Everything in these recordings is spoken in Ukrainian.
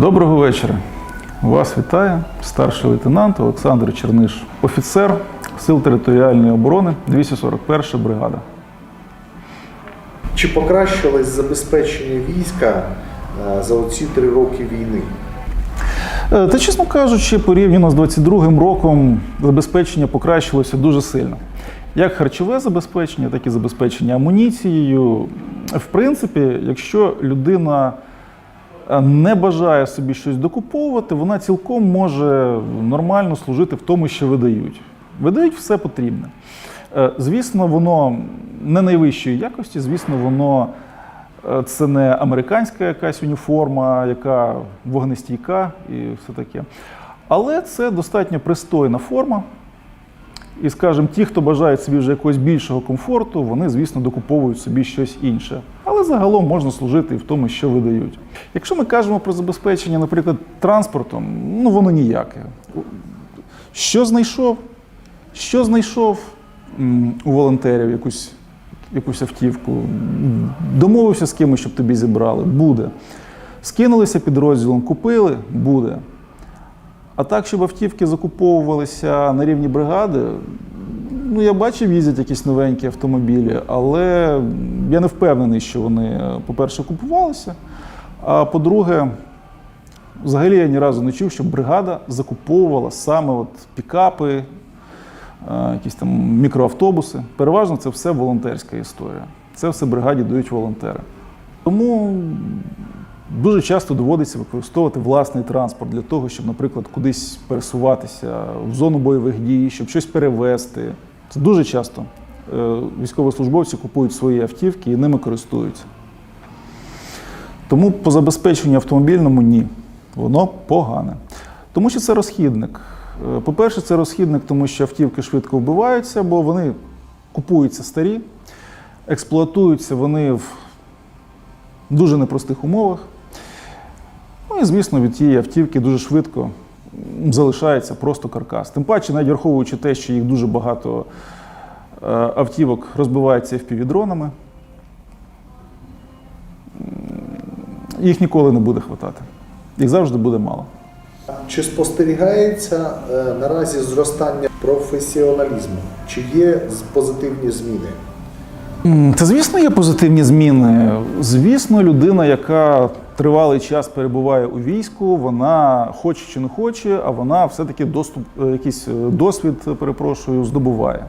Доброго вечора. Вас вітає старший лейтенант Олександр Черниш, офіцер Сил територіальної оборони 241 бригада. Чи покращилось забезпечення війська е, за оці три роки війни? Е, Та, чесно кажучи, порівняно з 22-м роком забезпечення покращилося дуже сильно. Як харчове забезпечення, так і забезпечення амуніцією. В принципі, якщо людина не бажає собі щось докуповувати, вона цілком може нормально служити в тому, що видають. Видають все потрібне. Е, Звісно, воно не найвищої якості, звісно, воно Е, Це не американська якась уніформа, яка вогнестійка і все таке. Але це достатньо пристойна форма. І, скажімо, ті, хто бажає собі вже якогось більшого комфорту, вони, звісно, докуповують собі щось інше. Але загалом можна служити і в тому, що видають. Якщо ми кажемо про забезпечення, наприклад, транспортом, ну воно ніяке. Що знайшов? Що знайшов у волонтерів якусь якусь автівку, домовився з кимось, щоб тобі зібрали, буде. Скинулися підрозділом, купили, буде. А так, щоб автівки закуповувалися на рівні бригади, ну я бачив, їздять якісь новенькі автомобілі, але я не впевнений, що вони, по-перше, купувалися. А по-друге, взагалі я ні разу не чув, щоб бригада закуповувала саме от пікапи, е, якісь там мікроавтобуси. Переважно це все волонтерська історія. Це все бригаді дають волонтери. Тому дуже часто доводиться використовувати власний транспорт для того, щоб, наприклад, кудись пересуватися в зону бойових дій, щоб щось перевезти. Це дуже часто е, військовослужбовці купують свої автівки і ними користуються. Тому по забезпеченню автомобільному ні, воно погане. Тому що це розхідник. Е, По-перше, це розхідник, тому що автівки швидко вбиваються, бо вони купуються старі, експлуатуються вони в дуже непростих умовах. Ну і, звісно, від тієї автівки дуже швидко залишається просто каркас. Тим паче, навіть враховуючи те, що їх дуже багато е, автівок розбивається FPV-дронами, їх ніколи не буде хватати. Їх завжди буде мало. Чи спостерігається е, наразі зростання професіоналізму? Чи є позитивні зміни? Та, звісно, є позитивні зміни. Звісно, людина, яка тривалий час перебуває у війську, вона хоче чи не хоче, а вона все-таки доступ, е, якийсь е, досвід, е, перепрошую, здобуває.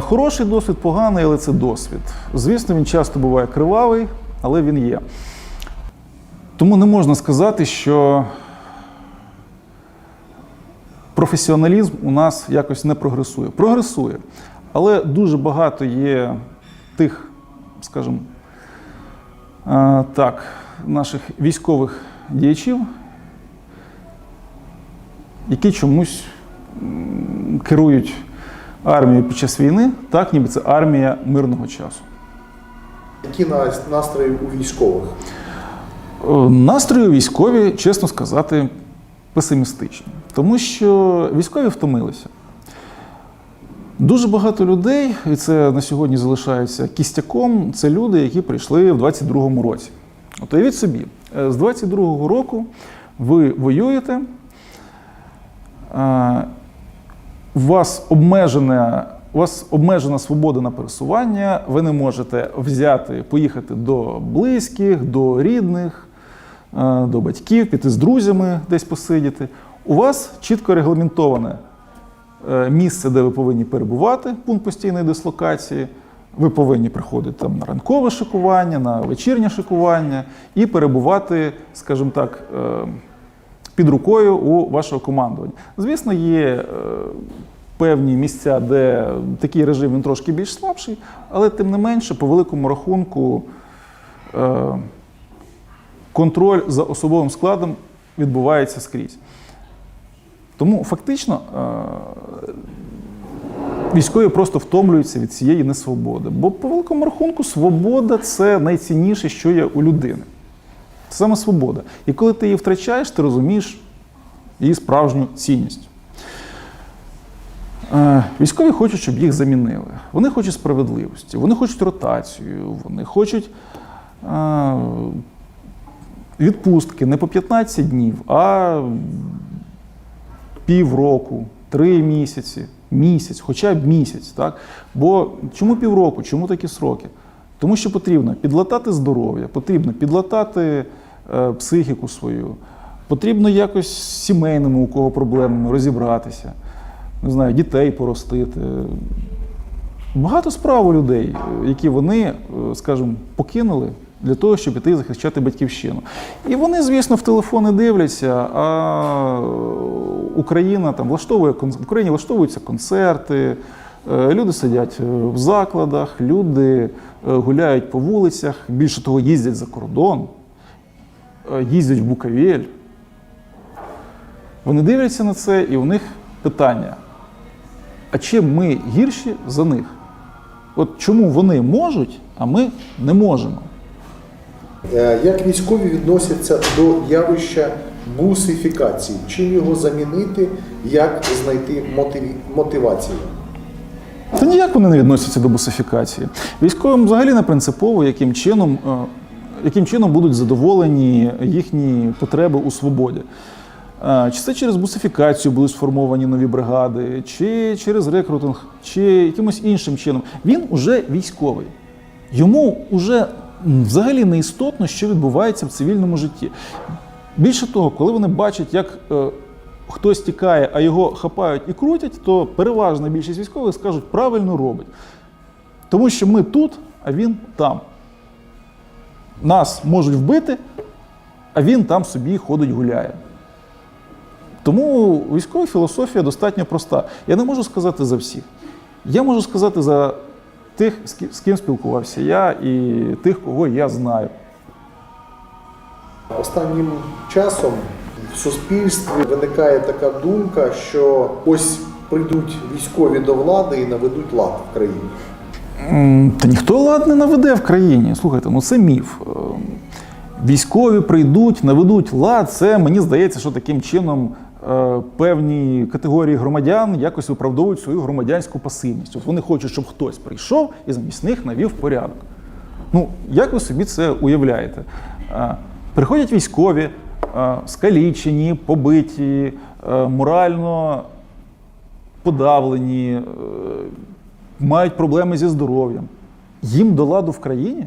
Хороший досвід, поганий, але це досвід. Звісно, він часто буває кривавий, але він є. Тому не можна сказати, що професіоналізм у нас якось не прогресує. Прогресує. Але дуже багато є тих, скажімо, так, наших військових діячів, які чомусь керують армією під час війни, так ніби це армія мирного часу. Які настрої у військових? Е, Настрої військові, чесно сказати, песимістичні, тому що військові втомилися. Дуже багато людей, і це на сьогодні залишається кістяком, це люди, які прийшли в 22-му році. От уявіть собі, е, з 22-го року ви воюєте, е, у вас обмежена, у вас обмежена свобода на пересування, ви не можете взяти, поїхати до близьких, до рідних, е, до батьків, піти з друзями десь посидіти. У вас чітко регламентоване місце, де ви повинні перебувати, пункт постійної дислокації. Ви повинні приходити там на ранкове шикування, на вечірнє шикування і перебувати, скажімо так, е, під рукою у вашого командування. Звісно, є е, певні місця, де такий режим він трошки більш слабший, але тим не менше, по великому рахунку, е, контроль за особовим складом відбувається скрізь. Тому фактично е, військові просто втомлюються від цієї несвободи. Бо по великому рахунку свобода це найцінніше, що є у людини. Це саме свобода. І коли ти її втрачаєш, ти розумієш її справжню цінність. Е, Військові хочуть, щоб їх замінили. Вони хочуть справедливості, вони хочуть ротацію, вони хочуть е, відпустки не по 15 днів, а півроку, три місяці, місяць, хоча б місяць. Так? Бо чому півроку, чому такі сроки? Тому що потрібно підлатати здоров'я, потрібно підлатати е, психіку свою, потрібно якось сімейними, у кого проблемами розібратися, не знаю, дітей поростити. Багато справ у людей, е, які вони, е, скажімо, покинули для того, щоб іти захищати батьківщину. І вони, звісно, в телефони дивляться, а Україна там влаштовує в Україні влаштовуються концерти, е, люди сидять е, в закладах, люди е, гуляють по вулицях, більше того, їздять за кордон, е, їздять в Буковель. Вони дивляться на це, і у них питання: а чим ми гірші за них? От чому вони можуть, а ми не можемо? Е, Як військові відносяться до явища бусифікації? Чим його замінити? Як знайти мотивацію? Та ніяк вони не відносяться до бусифікації. Військовим взагалі не принципово, яким чином, е, яким чином будуть задоволені їхні потреби у свободі. Е, Чи це через бусифікацію будуть сформовані нові бригади, чи через рекрутинг, чи якимось іншим чином. Він уже військовий. Йому вже взагалі не істотно, що відбувається в цивільному житті. Більше того, коли вони бачать, як е, хтось тікає, а його хапають і крутять, то переважна більшість військових скажуть, правильно робить. Тому що ми тут, а він там. Нас можуть вбити, а він там собі ходить гуляє. Тому військова філософія достатньо проста. Я не можу сказати за всіх. Я можу сказати за тих, з ким спілкувався я, і тих, кого я знаю. Останнім часом в суспільстві виникає така думка, що ось прийдуть військові до влади і наведуть лад в країні. Та ніхто лад не наведе в країні. Слухайте, ну це міф. Ем, Військові прийдуть, наведуть лад. Це мені здається, що таким чином певні категорії громадян якось виправдовують свою громадянську пасивність. От вони хочуть, щоб хтось прийшов і замість них навів порядок. Ну, як ви собі це уявляєте? Е, Приходять військові, е, скалічені, побиті, е, морально подавлені, е, мають проблеми зі здоров'ям. Їм до ладу в країні?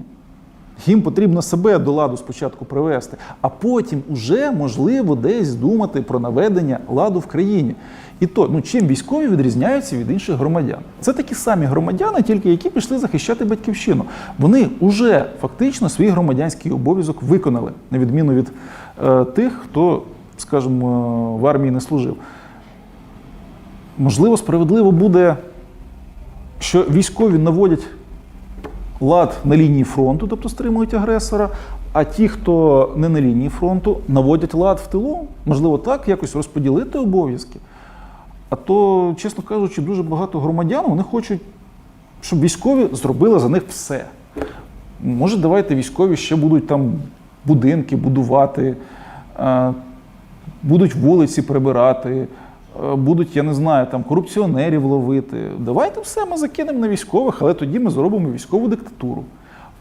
Їм потрібно себе до ладу спочатку привести, а потім уже можливо десь думати про наведення ладу в країні. І то, ну чим військові відрізняються від інших громадян? Це такі самі громадяни, тільки які пішли захищати батьківщину. Вони вже фактично свій громадянський обов'язок виконали, на відміну від е, тих, хто, скажімо, в армії не служив. Можливо, справедливо буде, що військові наводять лад на лінії фронту, тобто стримують агресора, а ті, хто не на лінії фронту, наводять лад в тилу. Можливо, так якось розподілити обов'язки. А то, чесно кажучи, дуже багато громадян вони хочуть, щоб військові зробили за них все. Може, давайте військові ще будуть там будинки будувати, е, будуть вулиці прибирати, будуть, я не знаю, там корупціонерів ловити. Давайте все ми закинемо на військових, але тоді ми зробимо військову диктатуру.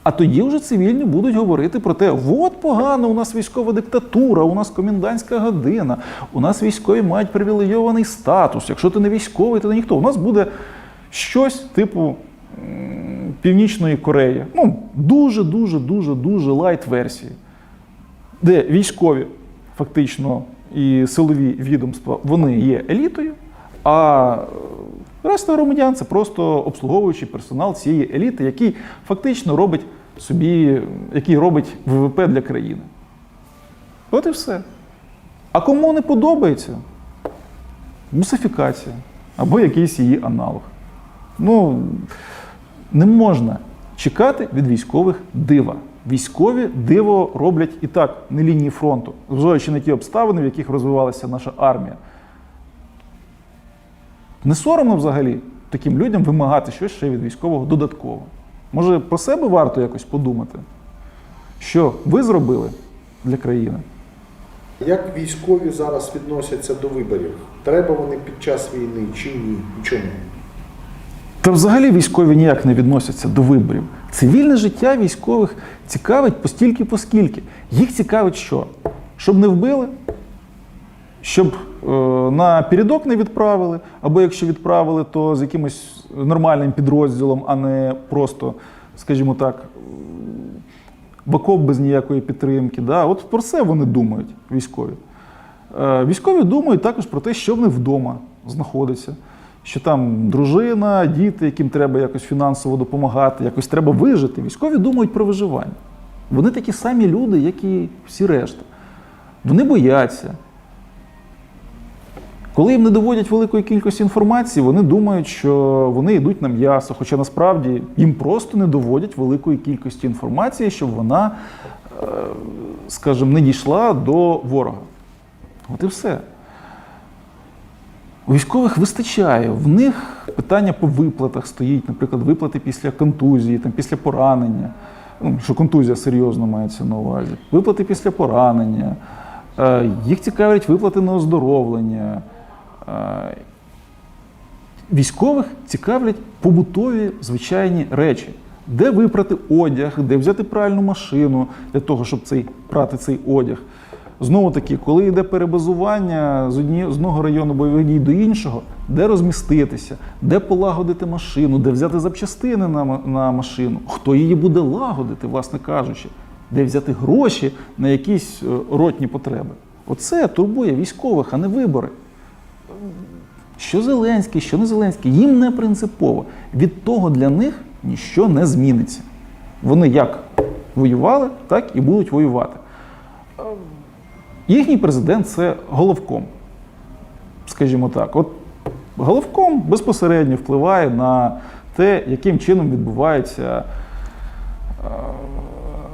А тоді вже цивільні будуть говорити про те, от погано, у нас військова диктатура, у нас комендантська година, у нас військові мають привілейований статус. Якщо ти не військовий, то ти ніхто. У нас буде щось типу Північної Кореї. Ну, дуже, дуже, дуже, дуже лайт версії, де військові фактично і силові відомства вони є елітою, а решта громадян це просто обслуговуючий персонал цієї еліти, який фактично робить собі, який робить ВВП для країни. От і все. А кому не подобається? Мусифікація або якийсь її аналог. Ну, не можна чекати від військових дива. Військові диво роблять і так на лінії фронту, зважаючи на ті обставини, в яких розвивалася наша армія. Не соромно взагалі таким людям вимагати щось ще від військового додатково. Може, про себе варто якось подумати, що ви зробили для країни? Як військові зараз відносяться до виборів? Треба вони під час війни чи ні? Чому? Та взагалі військові ніяк не відносяться до виборів. Цивільне життя військових цікавить постільки поскільки. Їх цікавить що? Щоб не вбили, щоб е, на передок не відправили, або якщо відправили, то з якимось нормальним підрозділом, а не просто, скажімо так, в окоп без ніякої підтримки. Да? От про це вони думають, військові. Е, Військові думають також про те, що в них вдома знаходиться. Що там дружина, діти, яким треба якось фінансово допомагати, якось треба вижити. Військові думають про виживання. Вони такі самі люди, як і всі решта. Вони бояться. Коли їм не доводять великої кількості інформації, вони думають, що вони йдуть на м'ясо, хоча насправді їм просто не доводять великої кількості інформації, щоб вона, е, скажімо, не дійшла до ворога. От і все. У військових вистачає. В них питання по виплатах стоїть, наприклад, виплати після контузії, там, після поранення. Ну, що контузія серйозно мається на увазі. Виплати після поранення. Е, Їх цікавлять виплати на оздоровлення. Е, Військових цікавлять побутові звичайні речі. Де випрати одяг, де взяти пральну машину для того, щоб цей, прати цей одяг. Знову таки, коли йде перебазування з, одного району бойових дій до іншого, де розміститися, де полагодити машину, де взяти запчастини на, на машину, хто її буде лагодити, власне кажучи, де взяти гроші на якісь е, ротні потреби. Оце турбує військових, а не вибори. Що Зеленський, що не Зеленський, їм не принципово. Від того для них ніщо не зміниться. Вони як воювали, так і будуть воювати. Їхній президент це головком, скажімо так. От головком безпосередньо впливає на те, яким чином відбувається, е,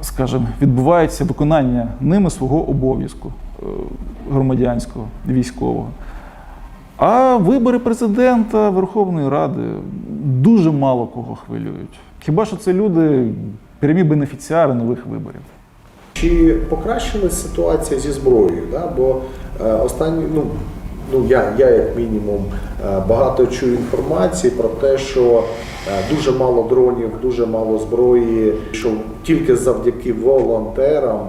скажімо, відбувається виконання ними свого обов'язку е, громадянського, військового. А вибори президента Верховної Ради дуже мало кого хвилюють. Хіба що це люди, прямі бенефіціари нових виборів. Чи покращилась ситуація зі зброєю? Да? Бо е, останні, ну, ну я, я як мінімум е, багато чую інформації про те, що е, дуже мало дронів, дуже мало зброї, що тільки завдяки волонтерам,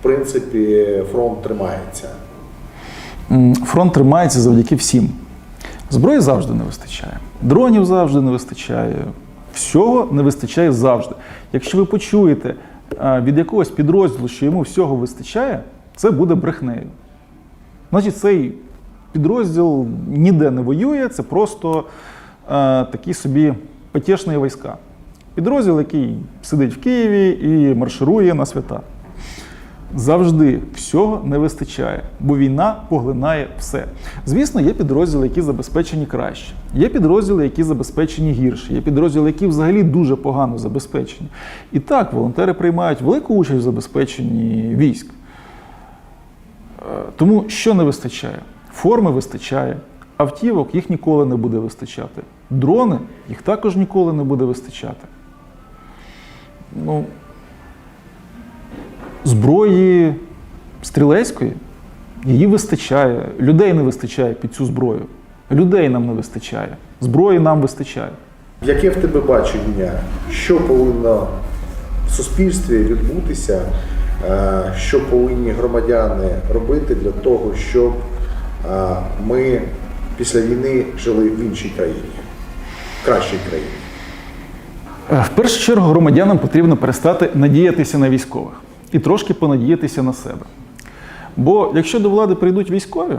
в принципі, фронт тримається. Фронт тримається завдяки всім. Зброї завжди не вистачає, дронів завжди не вистачає, всього не вистачає завжди. Якщо ви почуєте від якогось підрозділу, що йому всього вистачає, це буде брехнею. Значить, цей підрозділ ніде не воює, це просто такі собі потішні війська. Підрозділ, який сидить в Києві і марширує на свята. Завжди всього не вистачає, бо війна поглинає все. Звісно, є підрозділи, які забезпечені краще. Є підрозділи, які забезпечені гірше. Є підрозділи, які взагалі дуже погано забезпечені. І так, волонтери приймають велику участь в забезпеченні військ. Е, Тому що не вистачає? Форми вистачає, автівок їх ніколи не буде вистачати. Дрони їх також ніколи не буде вистачати. Ну, зброї стрілецької її вистачає. Людей не вистачає під цю зброю. Людей нам не вистачає. Зброї нам вистачає. Яке в тебе бачення, що повинно в суспільстві відбутися, е, що повинні громадяни робити для того, щоб е, ми після війни жили в іншій країні, в кращій країні? Е, В першу чергу громадянам потрібно перестати надіятися на військових і трошки понадіятися на себе. Бо якщо до влади прийдуть військові,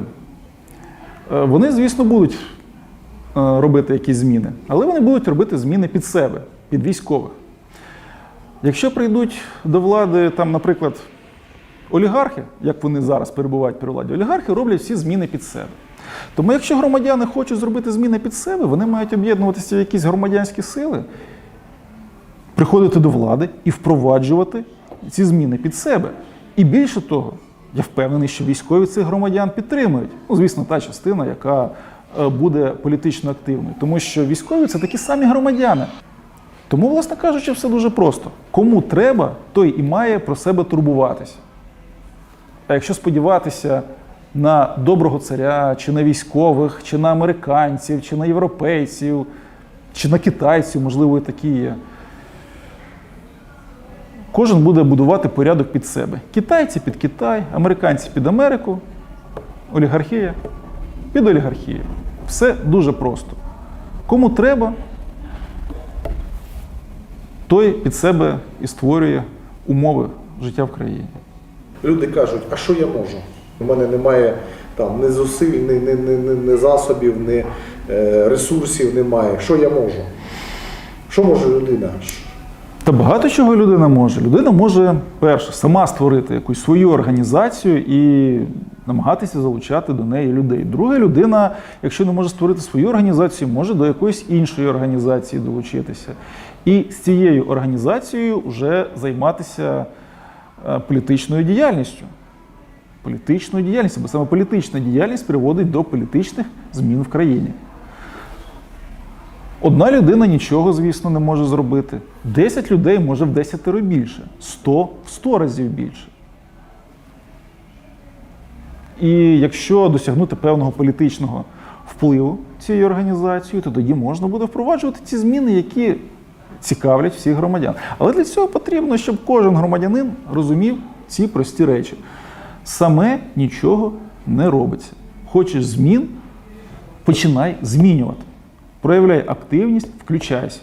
е, вони, звісно, будуть е, робити якісь зміни, але вони будуть робити зміни під себе, під військових. Якщо прийдуть до влади, там, наприклад, олігархи, як вони зараз перебувають при владі, олігархи роблять всі зміни під себе. Тому якщо громадяни хочуть зробити зміни під себе, вони мають об'єднуватися в якісь громадянські сили приходити до влади і впроваджувати ці зміни під себе. І більше того, я впевнений, що військові цих громадян підтримують. Ну, звісно, та частина, яка е, буде політично активною. Тому що військові це такі самі громадяни. Тому, власне кажучи, все дуже просто. Кому треба, той і має про себе турбуватися. А якщо сподіватися на доброго царя, чи на військових, чи на американців, чи на європейців, чи на китайців, можливо, і такі є, кожен буде будувати порядок під себе. Китайці під Китай, американці під Америку, олігархія під олігархію. Все дуже просто. Кому треба, той під себе і створює умови життя в країні. Люди кажуть, а що я можу? У мене немає там ні зусиль, ні, ні, ні, ні, засобів, ні е, ресурсів немає. Що я можу? Що може людина? Та багато чого людина може. Людина може, перше, сама створити якусь свою організацію і намагатися залучати до неї людей. Друге, людина, якщо не може створити свою організацію, може до якоїсь іншої організації долучитися. І з цією організацією вже займатися е, політичною діяльністю. Політичною діяльністю, бо саме політична діяльність приводить до політичних змін в країні. Одна людина нічого, звісно, не може зробити. 10 людей може в 10 більше, 100 в 100 разів більше. І якщо досягнути певного політичного впливу цією організацією, то тоді можна буде впроваджувати ці зміни, які цікавлять всіх громадян. Але для цього потрібно, щоб кожен громадянин розумів ці прості речі. Саме нічого не робиться. Хочеш змін, починай змінювати. Проявляй активність, включайся.